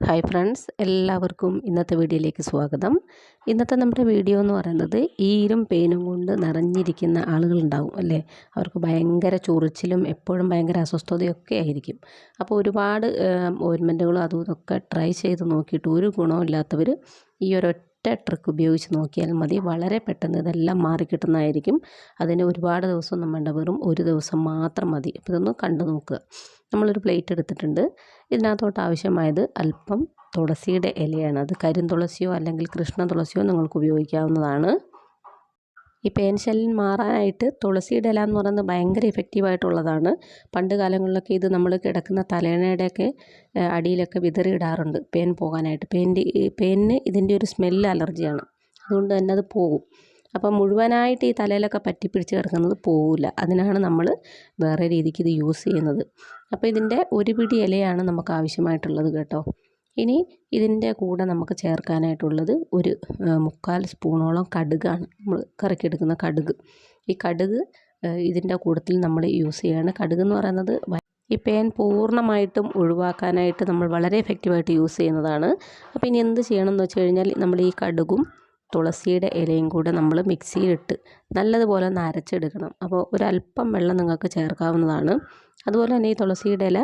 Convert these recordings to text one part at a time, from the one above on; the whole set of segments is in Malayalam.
ഹായ് ഫ്രണ്ട്സ് എല്ലാവർക്കും ഇന്നത്തെ വീഡിയോയിലേക്ക് സ്വാഗതം. ഇന്നത്തെ നമ്മുടെ വീഡിയോ എന്ന് പറയുന്നത് ഈരും പേനും കൊണ്ട് നിറഞ്ഞിരിക്കുന്ന ആളുകളുണ്ടാവും അല്ലേ? അവർക്ക് ഭയങ്കര ചൊറിച്ചിലും എപ്പോഴും ഭയങ്കര അസ്വസ്ഥതയൊക്കെ ആയിരിക്കും. അപ്പോൾ ഒരുപാട് ഓയിൻമെന്റുകളും അതും ഇതൊക്കെ ട്രൈ ചെയ്ത് നോക്കിയിട്ട് ഒരു ഗുണമില്ലാത്തവർ ഈ ഒരൊറ്റ ട്രിക്ക് ഉപയോഗിച്ച് നോക്കിയാൽ മതി. വളരെ പെട്ടെന്ന് ഇതെല്ലാം മാറിക്കിട്ടുന്നതായിരിക്കും അതിന് ഒരുപാട് ദിവസം വേണ്ട വെറും ഒരു ദിവസം മാത്രം മതി. അപ്പോൾ ഇതൊന്ന് കണ്ടു നോക്കുക. നമ്മളൊരു പ്ലേറ്റ് എടുത്തിട്ടുണ്ട്. ഇതിനകത്തോട്ട് ആവശ്യമായത് അല്പം തുളസിയുടെ ഇലയാണ്. അത് കരിന്തുളസിയോ അല്ലെങ്കിൽ കൃഷ്ണ തുളസിയോ നിങ്ങൾക്ക് ഉപയോഗിക്കാവുന്നതാണ്. ഈ പേൻ ശല്യം മാറാനായിട്ട് തുളസിയുടെ ഇല എന്ന് പറയുന്നത് ഭയങ്കര ഇഫക്റ്റീവായിട്ടുള്ളതാണ് പണ്ട് കാലങ്ങളിലൊക്കെ ഇത് നമ്മൾ കിടക്കുന്ന തലേണയുടെയൊക്കെ അടിയിലൊക്കെ വിതറിയിടാറുണ്ട് പേൻ പോകാനായിട്ട്. പേന്റെ പേനിന് ഇതിന്റെ ഒരു സ്മെല്ല് അലർജിയാണ് അതുകൊണ്ട് തന്നെ അത് പോകും. അപ്പം മുഴുവനായിട്ട് ഈ തലയിലൊക്കെ പറ്റിപ്പിടിച്ച് കിടക്കുന്നത് പോവില്ല. അതിനാണ് നമ്മൾ വേറെ രീതിക്ക് ഇത് യൂസ് ചെയ്യുന്നത്. അപ്പോൾ ഇതിന്റെ ഒരു പിടി ഇലയാണ് നമുക്ക് ആവശ്യമായിട്ടുള്ളത് കേട്ടോ. ഇനി ഇതിന്റെ കൂടെ നമുക്ക് ചേർക്കാനായിട്ടുള്ളത് ഒരു മുക്കാൽ സ്പൂണോളം കടുകാണ് നമ്മൾ കറിക്കെടുക്കുന്ന കടുക്. ഈ കടുക് ഇതിന്റെ കൂട്ടത്തിൽ നമ്മൾ യൂസ് ചെയ്യുകയാണ് കടുക് എന്ന് പറയുന്നത് ഈ പേൻ പൂർണമായിട്ടും ഒഴിവാക്കാനായിട്ട് നമ്മൾ വളരെ എഫക്റ്റീവായിട്ട് യൂസ് ചെയ്യുന്നതാണ്. അപ്പോൾ ഇനി എന്ത് ചെയ്യണം എന്ന് വെച്ച് കഴിഞ്ഞാൽ നമ്മൾ ഈ കടുകും തുളസിയുടെ ഇലയും കൂടെ നമ്മൾ മിക്സിയിലിട്ട് നല്ലതുപോലെ ഒന്ന് അരച്ചെടുക്കണം. അപ്പോൾ ഒരല്പം വെള്ളം നിങ്ങൾക്ക് ചേർക്കാവുന്നതാണ്. അതുപോലെ തന്നെ ഈ തുളസിയുടെ ഇല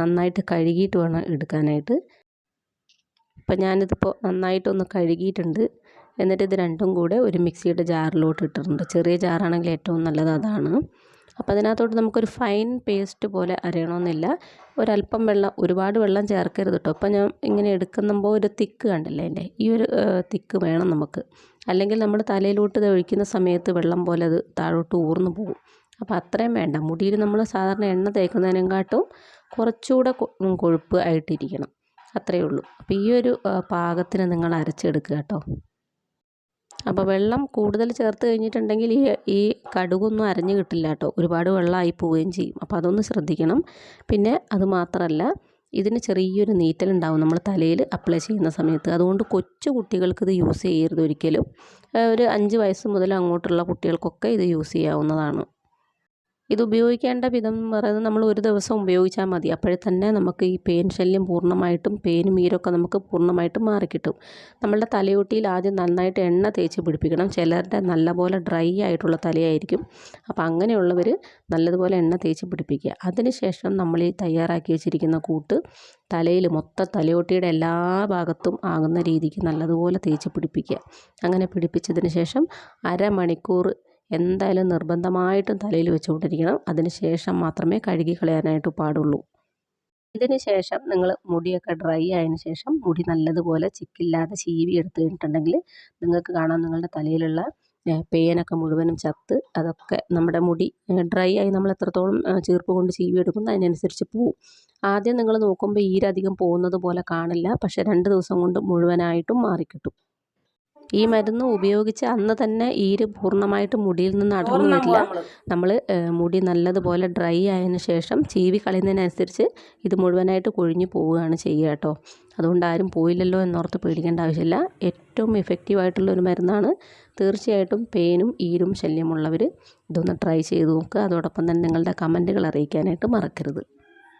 നന്നായിട്ട് കഴുകിയിട്ട് വേണം എടുക്കാനായിട്ട്. ഇപ്പം ഞാനിതിപ്പോൾ നന്നായിട്ടൊന്ന് കഴുകിയിട്ടുണ്ട്. എന്നിട്ട് ഇത് രണ്ടും കൂടെ ഒരു മിക്സിയുടെ ജാറിലോട്ട് ഇട്ടിട്ടുണ്ട്. ചെറിയ ജാറാണെങ്കിൽ ഏറ്റവും നല്ലത് അതാണ്. അപ്പോൾ അതിനകത്തോട്ട് നമുക്കൊരു ഫൈൻ പേസ്റ്റ് പോലെ അരയണമെന്നില്ല. ഒരല്പം വെള്ളം ഒരുപാട് വെള്ളം ചേർക്കരുത് കേട്ടോ. അപ്പോൾ ഞാൻ ഇങ്ങനെ എടുക്കുമ്പോൾ ഒരു തിക്ക് കണ്ടല്ലേ എന്റെ? ഈ ഒരു തിക്ക് വേണം നമുക്ക്. അല്ലെങ്കിൽ നമ്മൾ തലയിലോട്ട് ഇത് ഒഴിക്കുന്ന സമയത്ത് വെള്ളം പോലെ അത് താഴോട്ട് ഊർന്നു പോകും. അപ്പോൾ അത്രയും വേണ്ട. മുടിയിൽ നമ്മൾ സാധാരണ എണ്ണ തേക്കുന്നതിനെക്കാട്ടും കുറച്ചുകൂടെ കൊഴുപ്പ് ആയിട്ടിരിക്കണം. അത്രയേ ഉള്ളൂ. അപ്പോൾ ഈ ഒരു പാകത്തിന് നിങ്ങൾ അരച്ചെടുക്കുക കേട്ടോ. അപ്പോൾ വെള്ളം കൂടുതൽ ചേർത്ത് കഴിഞ്ഞിട്ടുണ്ടെങ്കിൽ ഈ ഈ കടുകൊന്നും അരഞ്ഞു കിട്ടില്ല കേട്ടോ. ഒരുപാട് വെള്ളമായി പോവുകയും ചെയ്യും. അപ്പോൾ അതൊന്ന് ശ്രദ്ധിക്കണം. പിന്നെ അത് മാത്രമല്ല ഇതിന് ചെറിയൊരു നീറ്റലുണ്ടാവും നമ്മൾ തലയിൽ അപ്ലൈ ചെയ്യുന്ന സമയത്ത്. അതുകൊണ്ട് കൊച്ചു കുട്ടികൾക്ക് ഇത് യൂസ് ചെയ്യരുത് ഒരിക്കലും. ഒരു അഞ്ച് വയസ്സ് മുതൽ അങ്ങോട്ടുള്ള കുട്ടികൾക്കൊക്കെ ഇത് യൂസ് ചെയ്യാവുന്നതാണ്. ഇത് ഉപയോഗിക്കേണ്ട വിധം എന്ന് പറയുന്നത് നമ്മൾ ഒരു ദിവസം ഉപയോഗിച്ചാൽ മതി. അപ്പോഴേ തന്നെ നമുക്ക് ഈ പെയിൻ ശല്യം പൂർണമായിട്ടും പെയിനും ഈരൊക്കെ നമുക്ക് പൂർണമായിട്ടും മാറിക്കിട്ടും. നമ്മളുടെ തലയൊട്ടിയിൽ ആദ്യം നന്നായിട്ട് എണ്ണ തേച്ച് പിടിപ്പിക്കണം. ചിലരുടെ നല്ലപോലെ ഡ്രൈ ആയിട്ടുള്ള തലയായിരിക്കും. അപ്പോൾ അങ്ങനെയുള്ളവർ നല്ലതുപോലെ എണ്ണ തേച്ച് പിടിപ്പിക്കുക. അതിനുശേഷം നമ്മൾ ഈ തയ്യാറാക്കി വെച്ചിരിക്കുന്ന കൂട്ട് തലയിൽ മൊത്ത തലയോട്ടിയുടെ എല്ലാ ഭാഗത്തും ആകുന്ന രീതിക്ക് നല്ലതുപോലെ തേച്ച് പിടിപ്പിക്കുക. അങ്ങനെ പിടിപ്പിച്ചതിന് ശേഷം അരമണിക്കൂർ എന്തായാലും നിർബന്ധമായിട്ടും തലയിൽ വെച്ചുകൊണ്ടിരിക്കണം. അതിന് ശേഷം മാത്രമേ കഴുകി കളയാനായിട്ട് പാടുള്ളൂ. ഇതിന് ശേഷം നിങ്ങൾ മുടിയൊക്കെ ഡ്രൈ ആയതിന് ശേഷം മുടി നല്ലതുപോലെ ചിക്കില്ലാതെ ചീവി എടുത്ത് കഴിഞ്ഞിട്ടുണ്ടെങ്കിൽ നിങ്ങൾക്ക് കാണാം നിങ്ങളുടെ തലയിലുള്ള പേനൊക്കെ മുഴുവനും ചത്ത് അതൊക്കെ നമ്മുടെ മുടി ഡ്രൈ ആയി നമ്മൾ എത്രത്തോളം ചീർപ്പ് കൊണ്ട് ചീവി എടുക്കുന്നു അതിനനുസരിച്ച് പോവും. ആദ്യം നിങ്ങൾ നോക്കുമ്പോൾ ഈരധികം പോകുന്നത് പോലെ കാണില്ല. പക്ഷേ രണ്ട് ദിവസം കൊണ്ട് മുഴുവനായിട്ടും മാറിക്കിട്ടും. ഈ മരുന്ന് ഉപയോഗിച്ച് അന്ന് തന്നെ ഈര് പൂർണമായിട്ട് മുടിയിൽ നിന്ന് അടർന്നു വരില്ല. നമ്മൾ മുടി നല്ലതുപോലെ ഡ്രൈ ആയതിന് ശേഷം ചീവി കളയുന്നതിനനുസരിച്ച് ഇത് മുഴുവനായിട്ട് കൊഴിഞ്ഞു പോവുകയാണ് ചെയ്യുക കേട്ടോ. അതുകൊണ്ട് ആരും പോയില്ലല്ലോ എന്നോർത്ത് പേടിക്കേണ്ട ആവശ്യമില്ല. ഏറ്റവും എഫക്റ്റീവായിട്ടുള്ള ഒരു മരുന്നാണ്. തീർച്ചയായിട്ടും പേനും ഈരും ശല്യമുള്ളവർ ഇതൊന്ന് ട്രൈ ചെയ്ത് നോക്കുക അതോടൊപ്പം തന്നെ നിങ്ങളുടെ കമന്റുകൾ അറിയിക്കാനായിട്ട് മറക്കരുത്.